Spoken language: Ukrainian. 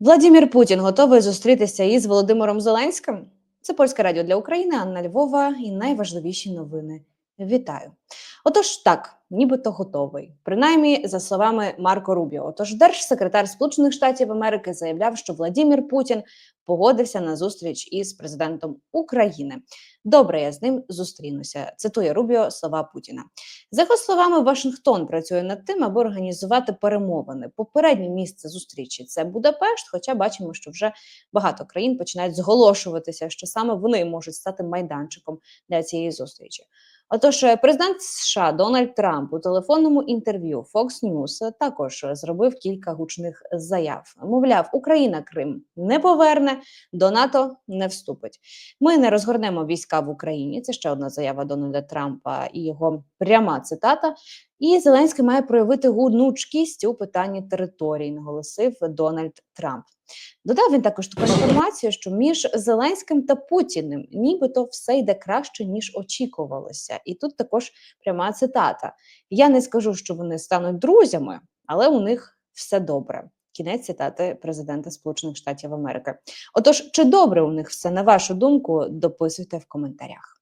Владимир Путін готовий зустрітися із Володимиром Зеленським. Це польське радіо для України, Анна Львова і найважливіші новини. Вітаю. Отож, так, нібито готовий. Принаймні, за словами Марко Рубіо. Отож, держсекретар Сполучених Штатів Америки заявляв, що Владимир Путін погодився на зустріч із президентом України. Добре, я з ним зустрінуся. Цитує Рубіо слова Путіна. За його словами, Вашингтон працює над тим, аби організувати перемовини. Попереднє місце зустрічі це Будапешт. Хоча бачимо, що вже багато країн починають зголошуватися, що саме вони можуть стати майданчиком для цієї зустрічі. Отож, е, президент США Дональд Трамп у телефонному інтерв'ю Fox News також зробив кілька гучних заяв. Мовляв, Україна Крим не поверне, до НАТО не вступить. Ми не розгорнемо війська в Україні. Це ще одна заява Дональда Трампа і його пряма цитата. І Зеленський має проявити гнучкість у питанні територій, наголосив Дональд Трамп. Додав він також таку інформацію, що між Зеленським та Путіним нібито все йде краще ніж очікувалося. І тут також пряма цитата: Я не скажу, що вони стануть друзями, але у них все добре. Кінець цитати президента Сполучених Штатів Америки. Отож, чи добре у них все на вашу думку? Дописуйте в коментарях.